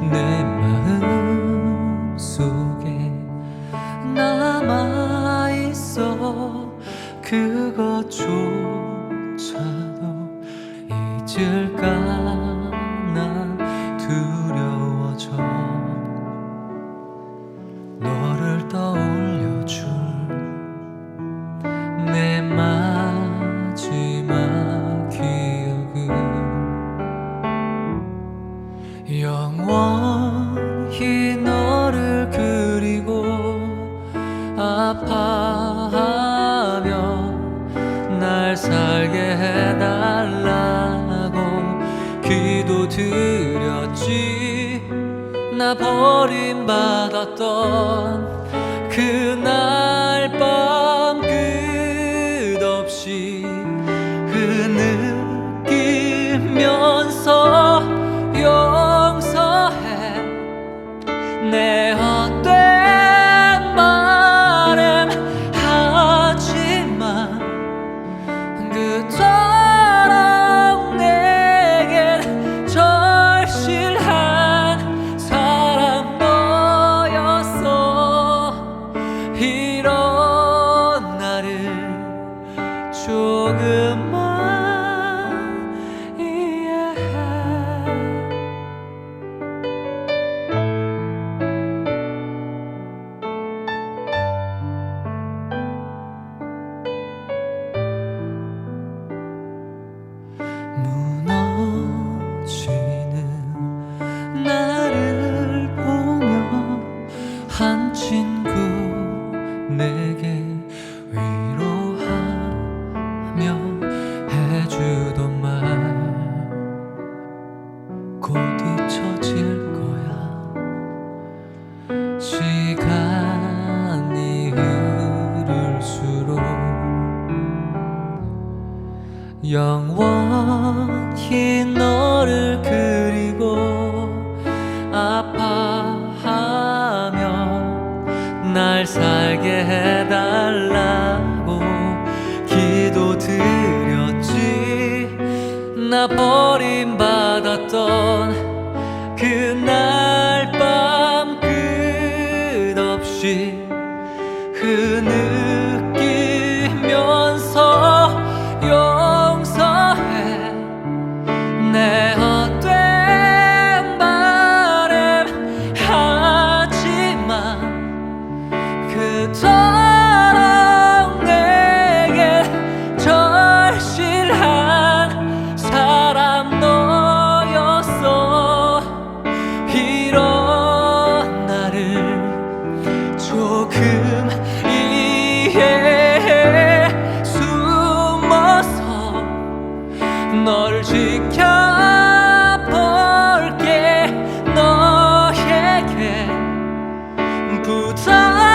내 마음 속에 남아 있어 그것조차도 잊을까 아파하며 날 살게 해달라고 기도 드렸지. 나 버림받았던 그날 밤 나를 보며 한 친구 내게 영원히 너를 그리고 아파하며 날 살게 해달라고 기도드렸지. 나 버림받았던 그날 밤 끝없이 inne. 不在